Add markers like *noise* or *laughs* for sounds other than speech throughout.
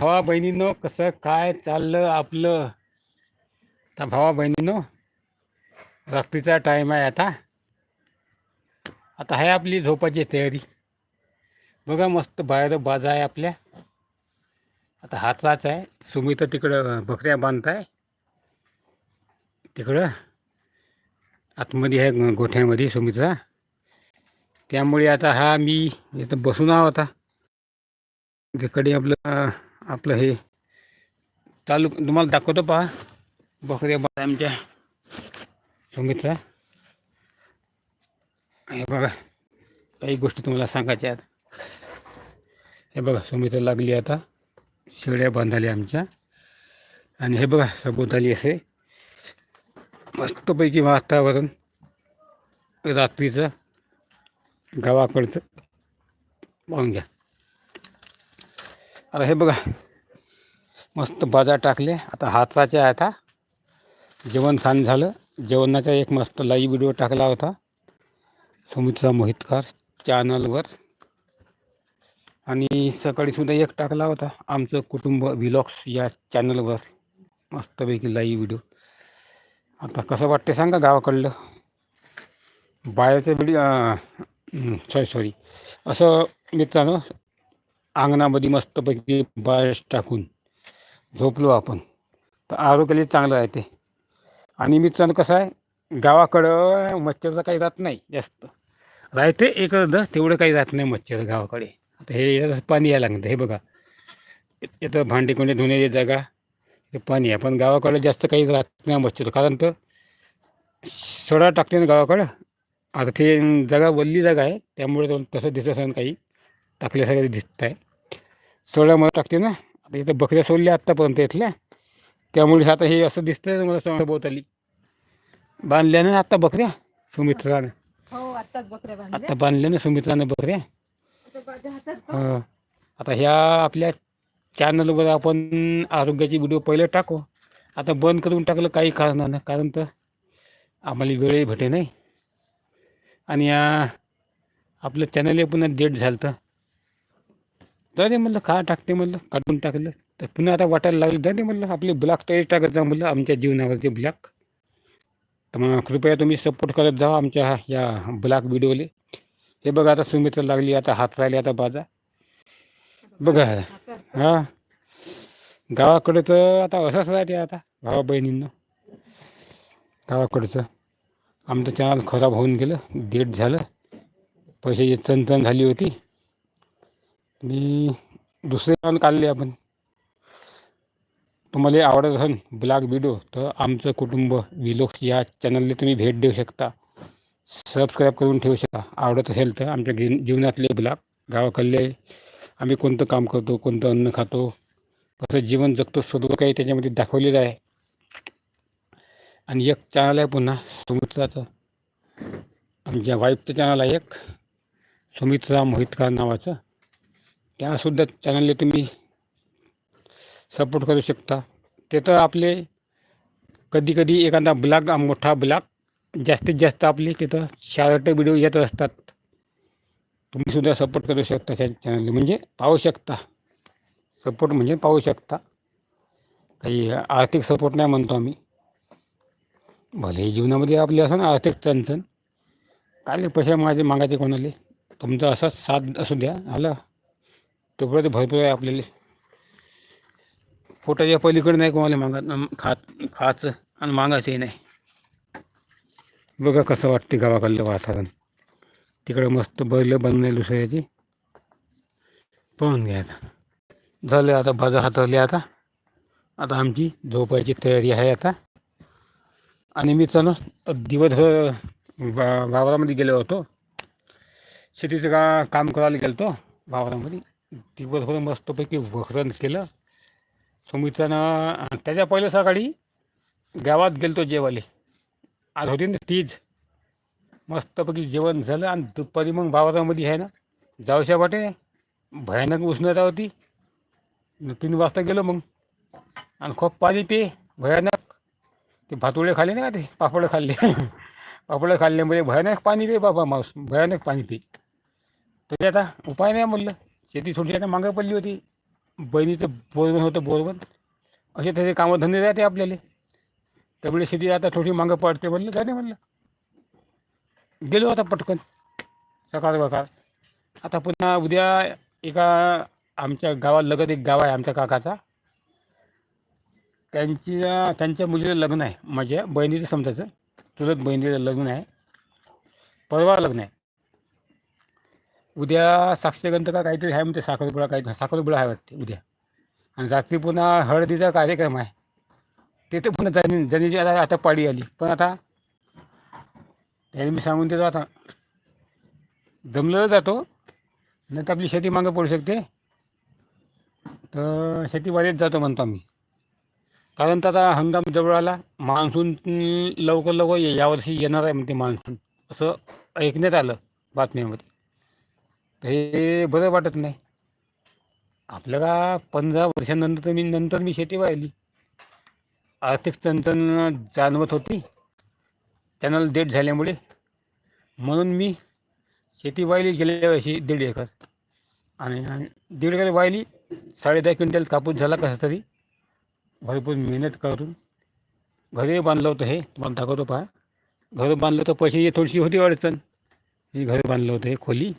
भावा बहिणीनं कसं काय चाललं आपलं? तर भावा बहिणीनो रात्रीचा टाईम आहे आता. आता आहे आपली झोपाची तयारी. बघा मस्त बाहेर बाजा आहे आपल्या. आता हातलाच आहे. सुमित तिकडं बकऱ्या बांधताय. तिकडं आतमध्ये आहे गोठ्यामध्ये सुमितचा. त्यामुळे आता हा मी इथं बसून आहो आता. तिकडे आपलं आपलं हे चालू तुम्हाला दाखवतो पहा. बकऱ्या बा आमच्या सुमितचा हे बघा काही गोष्टी तुम्हाला सांगायच्या आहेत. हे बघा सुमित्र लागली आता. शेळ्या बांधाल्या आमच्या. आणि हे बघा सभोवताली असे. मस्तपैकी वातावरण रात्रीचं गावाकडचं. पाहून घ्या. आता हे बघा. मस्त बाजार टाकले. आता हाताचे आहे आता. जेवण खाण झालं. जेवणाचा एक मस्त लाईव्ह व्हिडिओ टाकला होता. सुमित्रा मोहितकर चॅनलवर आणि सकाळीसुद्धा एक टाकला होता. आमचं कुटुंब व्हिलॉग्स या चॅनलवर मस्तपैकी लाईव्ह व्हिडिओ आता कसं वाटते सांगा गावाकडलं? बायाचं व्हिडिओ सॉरी सॉरी असं मित्रांनो अंगणामध्ये मस्तपैकी बाळश टाकून झोपलो आपण. तर आरोग्याला चांगलं आहे ते. आणि मित्रांनो कसं आहे गावाकडं मच्छरचं काही राहत नाही जास्त. राहते एक तेवढं काही राहत नाही मच्छर गावाकडे. आता हे पाणी यायला लागतं हे बघा. इथं भांडी कोंडे धुण्याची जागा इथं पाणी आहे. पण गावाकडं जास्त काही राहत नाही मच्छर. कारण तर सडा टाकते ना गावाकडं. आता ते जागा वल्ली जागा आहे त्यामुळे तसं दिसत नाही काही. टाकल्यासारखं दिसत आहे सड्यामध्ये टाकते ना. आता इथं बकऱ्या सोडल्या आत्तापर्यंत इथल्या. त्यामुळे आता हे असं दिसतंय मला सभोवताली बांधल्यानं आत्ता बकऱ्या सुमित्रानं. हो बकऱ्या बांधल्या. आत्ता बांधल्या ना सुमित्रानं बकऱ्या. आता हं. आता ह्या आपल्या चॅनलवर आपण आरोग्याची व्हिडिओ पहिले टाकू. आता बंद करून टाकलं काही कारण नाही. कारण तर आम्हाला वेळही भेटे नाही आणि या आपलं चॅनल पुन्हा डेट झालं तर जाऊ दे म्हणलं का टाकते म्हणलं काढून टाकलं. तर पुन्हा आता वाटायला लागलं जाऊ दे म्हणलं आपले ब्लॉक तरी टाकत जा म्हणलं आमच्या जीवनावरचे ब्लॉक तर मग कृपया तुम्ही सपोर्ट करत जा आमच्या या ब्लॉक व्हिडिओले हे बघा आता सुमित्र लागली आता हात राहिले आता बाजा. बघा हां. गावाकडे तर आता असंच राहते आता भावा बहिणींना. गावाकडचं आमचं चॅनल खराब होऊन गेलं डेट झालं. पैशाची चणचण झाली होती. मी दुसरे पण काढले आपण. तुम्हाला आवडत असेल ब्लॉग व्हिडिओ तर आमचं कुटुंब विलोक्स या चॅनलला तुम्ही भेट देऊ शकता. सबस्क्राईब करून ठेवू शकता. आवडत असेल तर आमच्या जीवनातले ब्लॉग गावाकडले आम्ही कोणतं काम करतो कोणतं अन्न खातो कसं जीवन जगतो सर्व काही त्याच्यामध्ये दाखवलेलं आहे. आणि एक चॅनल आहे पुन्हा सुमित्राचं. आमच्या वाईफचं चॅनल आहे एक सुमित्रा मोहितकर नावाचं. त्यासुद्धा चॅनलला तुम्ही सपोर्ट करू शकता. ते तर आपले कधी कधी एखादा ब्लॉग मोठा ब्लॉग जास्तीत जास्त आपले तिथं शार्ट व्हिडिओ येत असतात. तुम्हीसुद्धा सपोर्ट करू शकता त्या चॅनलला म्हणजे पाहू शकता. सपोर्ट म्हणजे पाहू शकता. काही आर्थिक सपोर्ट नाही म्हणतो आम्ही. भले जीवनामध्ये आपले असं ना आर्थिक चणचण. काय पैसे माझे मागायचे कोणाले? तुमचा असाच साथ असू द्या. आला? तेवढं ते भरपूर आहे आपल्याला. पोटाच्या पलीकडे नाही कोणाला मागा खात खायचं आणि मागायचंही नाही. बघा कसं वाटते गावाकडलं वातावरण. तिकडं मस्त बैल बनले दुसऱ्याची. पाहून घ्या आता. झालं आता बाजा हाताळले आता. आता आमची झोपायची तयारी आहे आता. आणि मी चला दिवसभर बा वावरामध्ये गेलो होतो. शेतीचं का काम करायला गेलो होतो वावरामध्ये दिवसभर मस्तपैकी वखरण केलं. सुमित्रानं त्याच्या पहिले सकाळी गावात गेलतो जेवाले आज होती ना तीज. मस्तपैकी जेवण झालं आणि दुपारी मग बावारामध्ये आहे ना जाऊशा वाटे भयानक उष्णता होती. न तीन वाजता गेलो मग. आणि खूप पाणी पे भयानक. ते भातुळे खाल्ले ना ते? पापड खाल्ले. *laughs* पापड खाल्ल्यामुळे भयानक पाणी पे बाबा माऊस भयानक पाणी पे. तरी आता उपाय नाही म्हणलं. शेती थोडी आता मागं पडली होती. बहिणीचं बोरवण होतं बोरवण असे तसे कामधंदे राहते आपल्याला. त्यामुळे शेती आता थोडी मागं पडते म्हणलं झाले म्हणलं. गेलो आता पटकन. सकाळ सकाळ. आता पुन्हा उद्या एका आमच्या गावात लगत एक गाव आहे आमच्या काकाचा. त्यांची त्यांच्या मुलीचं लग्न आहे. माझ्या बहिणीचं समजायचं. चुलत बहिणीचं लग्न आहे. परवा लग्न आहे. उद्या साक्षगंध का काहीतरी आहे म्हणते साखरपुडा काही साखरपुडा आहे वाटते उद्या. आणि रात्री पुन्हा हळदीचा कार्यक्रम आहे. ते तर पुन्हा जनी जनीची आता आता पाडी आली. पण आता त्याने मी सांगून देतो आता. जमलं जातो. नाही तर आपली शेती मागं पडू शकते. तर शेतीवाडीत जातो म्हणतो आम्ही. कारण तर आता हंगाम जवळ आला. मान्सून लवकर लवकर ये- यावर्षी येणार आहे म्हणते मान्सून. असं ऐकण्यात आलं बातम्यामध्ये. हे बरं वाटत नाही. आपल्याला पंधरा वर्षानंतर तर मी नंतर मी शेती वाहिली. आर्थिक चणचण जाणवत होती. त्यांना डेट झाल्यामुळे म्हणून मी शेती वाहिली गेल्या वर्षी दीड एकर. आणि दीड एकर वाहिली साडे दहा क्विंटल कापूस झाला कसं तरी. भरपूर मेहनत करून घरी बांधलं होतं हे तुम्हाला दाखवतो पहा. घर बांधलं तर पैसे थोडीशी होती अडचण. मी घर बांधलं होतं हे खोली.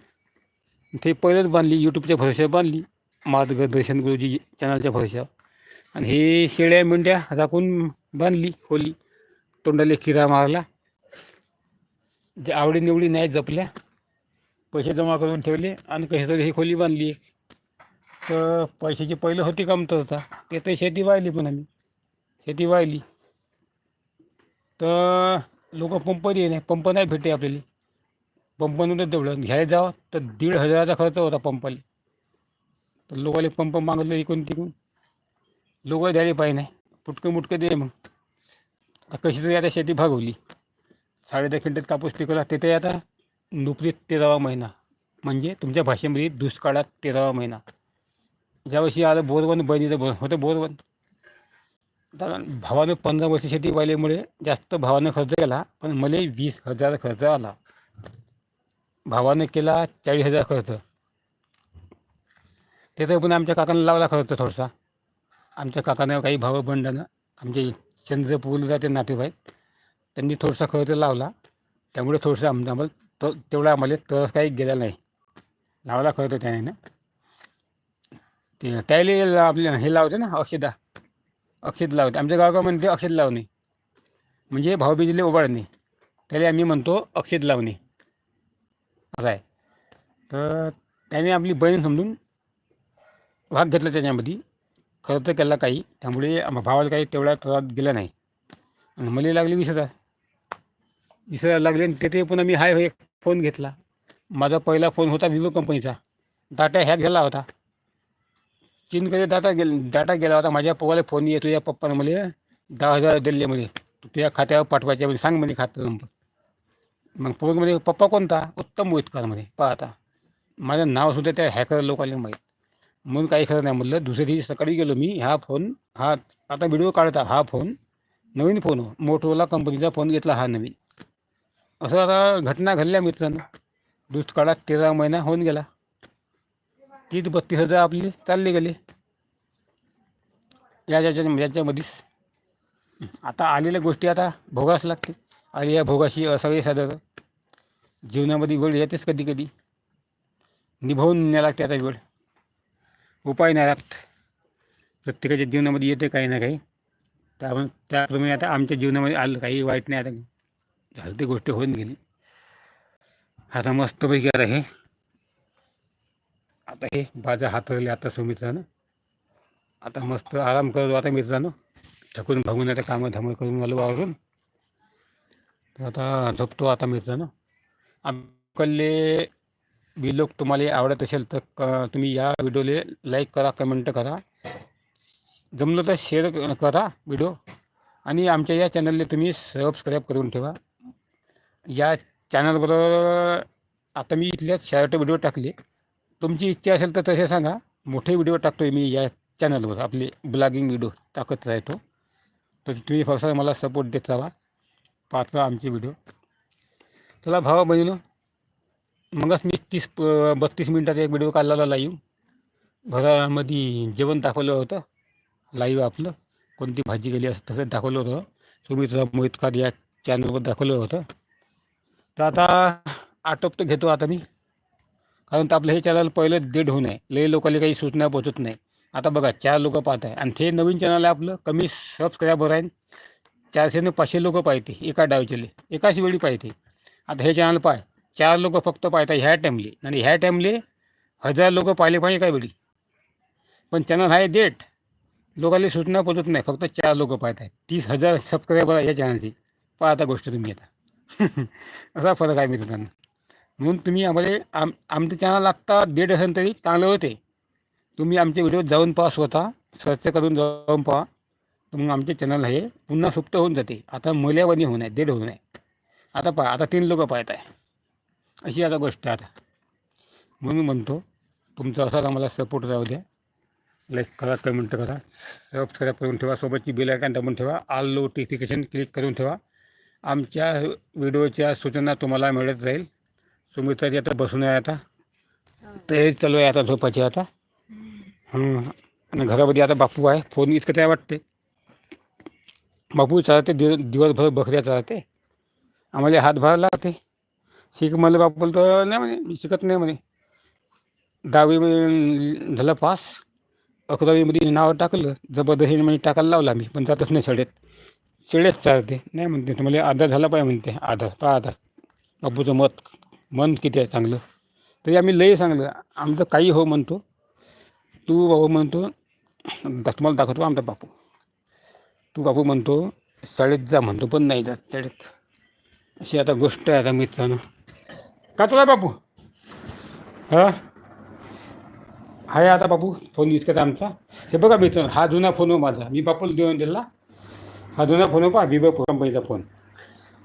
ते पहिलंच बांधली यूट्यूबच्या भरोश्यावर बांधली. मार्गदर्शन गुरुजी चॅनलच्या भरोश्यावर. आणि हे शेळ्या मेंढ्या राखून बांधली खोली तोंडाले किरा मारला. जे आवडीनिवडी नाही जपल्या पैसे जमा करून ठेवले आणि कसे तरी ही खोली बांधली तर पैशाची पहिलं होती कमतरता ते तर शेती वाहिली पण आम्ही. शेती वाहिली. तर लोक पंप दे नाही पंप नाही भेटते आपल्याला. पंपानं तेवढं. घ्यायला जावं तर दीड हजाराचा खर्च होता पंपाला. तर लोकांनी पंप मागलं इकून तिकून. लोक द्यायला पाहिजे. नाही पुटकं मुटकं दे मग. आता कशी तरी आता शेती भागवली. साडे दहा क्विंटल कापूस पिकवला. तिथे आता नुकरीत तेरावा महिना. म्हणजे तुमच्या भाषेमध्ये दुष्काळात तेरावा महिना. ज्यावर्षी आलं बोरवन बहिणीचं बोर. होतं बोरवन. तर भावानं पंधरा वर्ष शेती वाहिल्यामुळे जास्त भावानं खर्च केला. पण मला वीस हजार खर्च आला. भावानं केला चाळीस हजार खर्च. तिथं पण आमच्या काकानं लावला खर्च थोडासा. आमच्या काकानं काही भाव बंडानं आमचे चंद्रपूरला ते नातेवाईक. त्यांनी थोडासा खर्च लावला. त्यामुळे थोडंसं आम आम्हाला तो तेवढा आम्हाला तरस काही गेला नाही. लावला खर्च त्याने ना. ते त्याला आपले हे लावते ना औषधा. अक्षत लावते. आमच्या गावाकडे म्हणते अक्षत लावणे. म्हणजे भाऊबीजीले उभारणे त्याला आम्ही म्हणतो अक्षत लावणे. आहे. तर त्याने आपली बहीण समजून भाग घेतला त्याच्यामध्ये. खर्च केला काही. त्यामुळे भावाला काही तेवढा त्रास गेला नाही. आणि मला लागली वीस हजार. वीस हजार लागले आणि तिथे पुन्हा मी हाय एक फोन घेतला. माझा पहिला फोन होता विवो कंपनीचा. डाटा हॅक झाला होता. चीनकडे डाटा गेल डाटा गेला होता. माझ्या पप्पाला फोन ये तुझ्या पप्पानं मला दहा हजार दिले म्हणजे तुझ्या खात्यावर पाठवायच्या म्हणजे सांग म्हणजे खातं नंबर. मग पोरग पप्पा कोणता? उत्तम मोहितकर म्हणे पाहता माझं नावसुद्धा त्या हॅकर लोकांना माहीत. म्हणून काही खरं नाही म्हटलं. दुसऱ्या दिवशी सकाळी गेलो मी हा फोन हा आता व्हिडिओ काढता हा फोन नवीन फोन हो मोटोला कंपनीचा फोन घेतला हा नवीन. असं आता घटना घडल्या मित्रांनो. दुष्काळात तेरा महिना होऊन गेला. तीस बत्तीस हजार आपले चालले गेले. या याच्या याच्यामध्येच आता आलेल्या गोष्टी आता भोगावंच लागते आणि या भोगाशी असावे सादर जीवनामध्ये वेळ येतेच कधी कधी. निभावून न्याय लागते आता वेळ. उपाय नाही राहत. प्रत्येकाच्या जीवनामध्ये येते काही ना काही. तर आपण त्याप्रमाणे आता आमच्या जीवनामध्ये आलं काही वाईट नाही आता. झालं ती गोष्ट होऊन गेली. आता मस्तपैकी आता हे. आता हे बाजा हातरले आता सुमित्रानं. आता मस्त आराम करतो आता मित्रानं. थकून भागून आता कामं धामं करून मला वावरून आता झोपतो आता मित्रानं आमकडले व्हिडिओ तुम्हाला आवडत असेल तर क तुम्ही या व्हिडिओले लाईक करा कमेंट करा. जमलं तर शेअर करा व्हिडिओ आणि आमच्या या चॅनलने तुम्ही सबस्क्राईब करून ठेवा. या चॅनलबरोबर आता मी इथल्याच शॉर्ट व्हिडिओ टाकले. तुमची इच्छा असेल तर तसे सांगा. मोठे व्हिडिओ टाकतो आहे मी या चॅनलवर आपले ब्लॉगिंग व्हिडिओ टाकत राहतो. तर तुम्ही फक्त मला सपोर्ट देत राहा. पाहत आमचे व्हिडिओ. चला भावा बहिणीनो मगच मी तीस प- बत्तीस मिनटाचा एक व्हिडिओ काढलेला लाईव्ह घरामध्ये जेवण दाखवलं होतं लाईव्ह आपलं. कोणती भाजी गेली असं तसं दाखवलं होतं. तुम्ही तुझा मोहितकार या चॅनलवर दाखवलं होतं. तर आता आटोपतं घेतो आता मी. कारण तर आपलं हे चॅनल पहिलं डेड होऊ नये. लय लोकांना काही सूचना पोचत नाही. आता बघा चार लोक पाहत आहे आणि ते नवीन चॅनल आहे आपलं. कमी सबस्क्रायबर आहे. चारशे पाचशे लोक पाहते एका डावचेले. एकाच वेळी पाहते. आता हे चॅनल पाय चार लोक फक्त पाहतात ह्या टाईमले आणि ह्या टाईमले हजार लोक पाहिले पाहिजे एका वेळी. पण चॅनल आहे डेट लोकांना सूचना पोचत नाही फक्त चार लोक पाहत आहेत तीस हजार सबस्क्रायबर आहे या चॅनलची पाहता गोष्ट तुम्ही आता. *laughs* असा फरक आहे मित्रांनो. म्हणून तुम्ही आम्हाला आम आमचं चॅनल आत्ता डेट असेल तरी चांगलं होते. तुम्ही आमचे व्हिडिओ जाऊन पहा स्वतः. सर्च करून जाऊन पहा. तर मग आमचे चॅनल हे पुन्हा सुप्त होऊन जाते. आता मल्यावानी होऊ नये डेड होऊ नये. आता पहा आता तीन लोक पाहत आहे. अशी आता गोष्ट आहे आता. म्हणून म्हणतो तुमचा असाच आम्हाला सपोर्ट राहू द्या. लाईक करा कमेंट करा. सबस्क्राईब करून ठेवा. सोबतची बेल आयकॉन दाबून ठेवा. ऑल नोटिफिकेशन क्लिक करून ठेवा. आमच्या व्हिडिओच्या सूचना तुम्हाला मिळत राहील सुमित्राची आता बसून आहे आता. तयारी चालू आहे आता झोपायची आता. हं. आणि घरामध्ये आता बापू आहे. फोन इतकं काय वाटते बापू चालते दिव दिवसभर बकऱ्या चालते. आम्हाला हातभार लागते शिक मला बापू तर नाही म्हणे मी शिकत नाही म्हणे. दहावी झालं पास. अकरावीमध्ये नाव टाकलं. जबरदस्तीने म्हणजे टाकायला लावला मी पण जातच नाही शाळेत. शाळेत चालते. नाही म्हणते तुम्हाला आधार झाला पाहिजे म्हणते. आधार पहा आधार. बापूचं मत मन किती आहे चांगलं. तरी आम्ही लई सांगलं आमचं काही हो म्हणतो. तू भाऊ म्हणतो तुम्हाला दाखवतो आमचा बापू. तू बापू म्हणतो शाळेत जा म्हणतो पण नाही जात शाळेत अशी आता गोष्ट आहे आता मित्रांनो. का तुला बापू? हां? आहे आता बापू फोन यूज आमचा. हे बघा मित्रांनो हा जुना फोन हो माझा. मी बापूला देऊन दिला. हा जुना फोन हो पहा विवो कंपनीचा फोन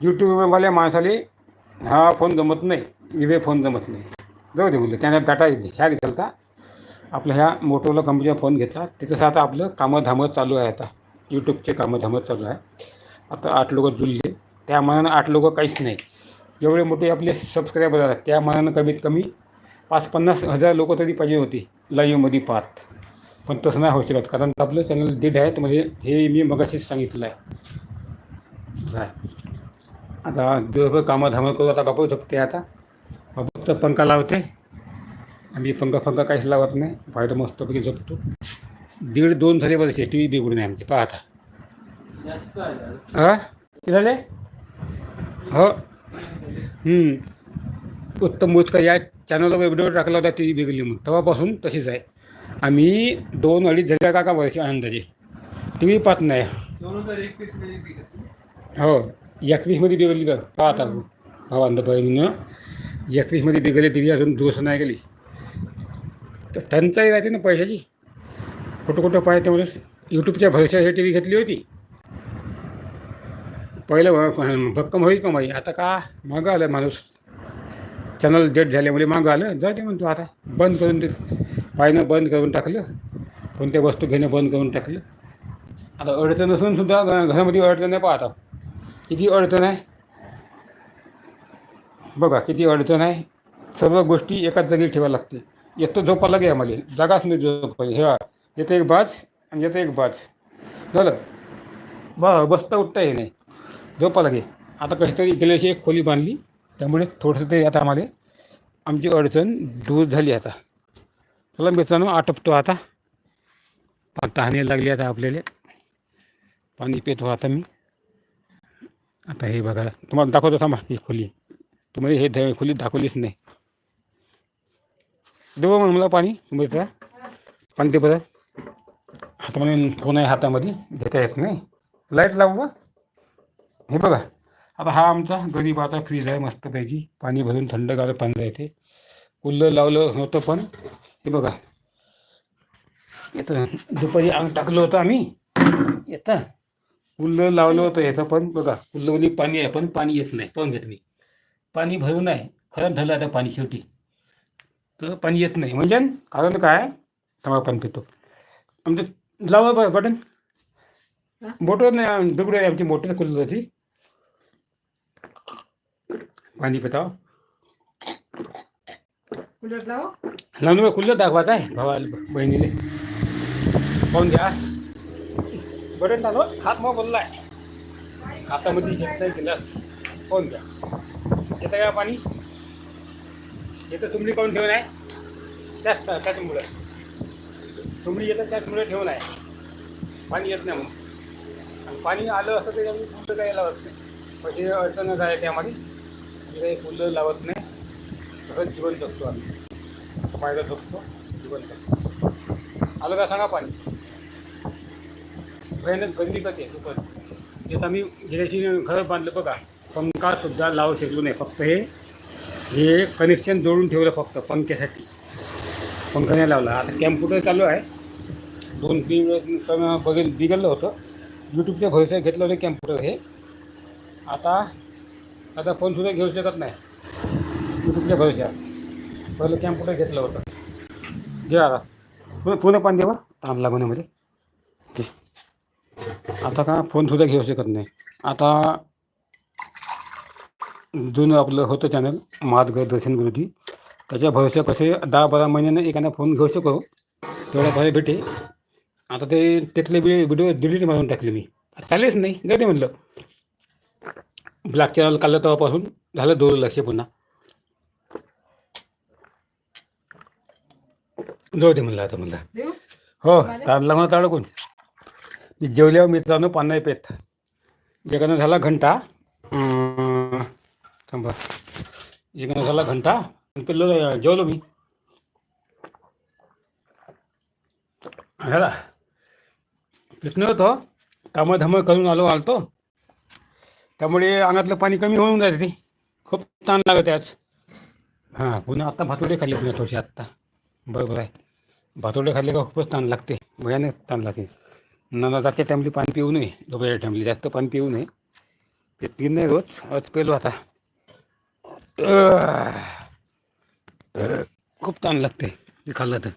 यूट्यूबवाल्या माणसाले हा फोन जमत नाही विवे फोन जमत नाही. जाऊ दे बोलले त्याने डाटा ह्या घेतला आपला ह्या मोटोला कंपनीचा फोन घेतला. त्याच्यात आता आपलं कामं धामं चालू आहे आता. यूट्यूबचे कामं धामं चालू आहे. आता आठ लोक जुळले त्या मानानं आठ लोक काहीच नाही. जेवढे मोठे आपले सबस्क्रायबर आहेत त्या मानानं कमीत कमी पाच पन्नास हजार लोक तरी पाहिजे होती लाईव्हमध्ये पाहत. पण तसं नाही होऊ शकत कारण आपलं चॅनल डेड आहे म्हणजे हे मी मगाशीच सांगितलं आहे आता दिवसभर कामं धामं करू आता बापू झोपते आता. बापू तर पंखा लावते. आम्ही पंखा पंखा काहीच लावत नाही बाहेर मस्तपैकी झोपतो. दीड दोन झाले वर्षे टी व्ही बिघडून आहे आमची. पाहता हां किती झाले? हो. उत्तम मोजकर या चॅनलवर व्हिडिओ टाकला होता टी व्ही बिघडली म्हणून. तेव्हापासून तशीच आहे. आम्ही दोन अडीच झाल्या का का वर्ष अंदाजे टी व्ही पाहत नाही. हो. एकवीसमध्ये बिघडली बघ. पाहता भावांत बहिणीनं एकवीसमध्ये बिघडली टी व्ही अजून दिवस नाही गेली. तर टंचाई राहते ना पैशाची. कुठं कुठं पाहिजे म्हणून यूट्यूबच्या भविष्यात टी व्ही घेतली होती. पहिलं भक्कम होईल कमाई आता का? मागं आलं माणूस. चॅनल डेट झाल्यामुळे मागं आलं. जाते दे म्हणतो आता. बंद करून ते पाहिणं बंद करून टाकलं. कोणत्या वस्तू घेणं बंद करून टाकलं. आता अडचण असून सुद्धा घ- घरामध्ये अडचण आहे पाहता किती अडचण आहे? बघा किती अडचण आहे? सर्व गोष्टी एकाच जागी ठेवायला लागते येतो झोपा लागे आम्हाला. जागाच नाही झोपायची हे येते एक बाज आणि येते एक भाज झालं? बा बसता उठता हे नाही झोपा लागे आता कशी तरी गेल्याशी एक खोली बांधली. त्यामुळे थोडंसं ते आता आम्हाला आमची अडचण दूर झाली आता. चला मित्रांनो आटपतो आता. पा तहाने लागली आता आपल्याला. पाणी पितो आता मी. आता हे बघा तुम्हाला दाखवतो थांबा ही खोली. तुम्हाला हे खोली दाखवलीच नाही. देऊ मग मला पाणी मित्र. पाणी ते हातामध्ये फोन आहे हातामध्ये. घेता येत नाही. लाइट लावू का? हे बघा. आता हा आमचा गरीबाचा फ्रीज आहे मस्तपैकी. पाणी भरून थंडगार पाणी येते कुल्लं लावलं होतं पण. हे बघा. येतं दुपारी अंग टाकलं होतं आम्ही. येतं कुल्लं लावलं होतं येतं पण. बघा कुल्लमध्ये पाणी आहे पण पाणी येत नाही. पाहून घेत नाही पाणी भरून आहे खराब झालं आता पाणी शेवटी. तर पाणी येत नाही. म्हणजे कारण काय? थांबा पाणी पितो. आमचं लावा बटन. मोटर नाही आहे आमची मोटर कुल्लरची पाणी पिता कूलर लाव. लहान खुल्लं दाखवायचं आहे भावाला बहिणीले. पाहून घ्या. बटन टालो हात मग बोलला आहे. हातामध्ये घेतलाय गिलास पाहून घ्या. येतं का पाणी? येतं तुमडी काढून ठेवून आहे. त्याच त्याच्यामुळं. तुमडी येतं त्याचमुळे ठेवून आहे. पाणी येत नाही म्हणून. आणि पाणी आलं असतं आम्ही फुलं काही लावत नाही पैसे अडचणच आहे त्यामध्ये आम्ही म्हणजे काही फुलं लावत नाही. सगळं जीवन जगतो आम्ही. पाहिलं जगतो जीवन जगतो. आलं का सांगा पाणी? भयानक गरमी कधी आहे खूपच त्यात आम्ही गेल्याशी घर बांधलं बघा. पंखासुद्धा लावू शकलो नाही. फक्त हे हे कनेक्शन जोडून ठेवलं फक्त पंख्यासाठी. पंखा नाही लावला. आता कॅम्प्युटर चालू आहे. दोन तीन वेळेस तर बघेल बिघडलं होतं. यूट्यूबच्या भविष्यात घेतलं होतं कॅम्प्युटर हे. आता आता फोनसुद्धा घेऊ शकत नाही. यूट्यूबच्या भविष्यात पहिलं कॅम्प्युटर घेतलं होतं. घे आता. पुन्हा पुन्हा पण देवा ताण लागवण्यामध्ये ओके. आता का फोनसुद्धा घेऊ शकत नाही. आता जुनं आपलं होतं चॅनल महादगर दर्शन विरोधी. त्याच्या भविष्य कसे? दहा बारा महिन्यानं एकानं फोन घेऊ शकतो तेवढा भारी भेटे आता ते त्यातले व्हिडिओ डिलीट मारून टाकले मी. चालेच नाही. जाऊ दे म्हणलं. ब्लॅक चॅनल काढलं तेव्हापासून. झालं दोन लक्ष पुन्हा. जाऊ दे म्हणलं आता म्हणलं. हो ताणला म्हणा ताडकून मी जेवल्यावर मित्रांनो पाणी पेत एकानं झाला घंटा. थांबा. एकानं झाला घंटा. पेलो जेवलो मी. झाला. पिटणं होतं. त्यामुळे धमळ करून आलो आलतो. त्यामुळे अंगातलं पाणी कमी होऊन जाते ते. खूप ताण लागत आज हां पुन्हा आत्ता भातोडे खाल्ले पुन्हा थोडेसे आत्ता बरोबर आहे. भातोडे खाल्ले का खूपच ताण लागते. भयानक ताण लागते. नंदाच्या टाईमली पाणी पिऊ नये. दुपारच्या टाईमली जास्त पाणी पिऊ नये. ते पिन नाही रोज. आज पेलो आता. खूप ताण लागते. ते खाल्लं तर.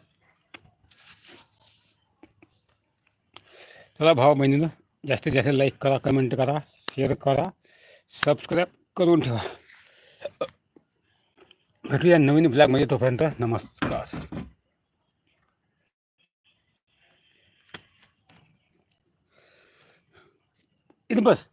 चला भाव बहिणीनं, जास्तीत जास्त लाईक करा कमेंट करा शेयर करा सब्सक्राइब करून भेटू नवीन नवीन ब्लॉगमध्ये तोपर्यंत, नमस्कार. इथं बस.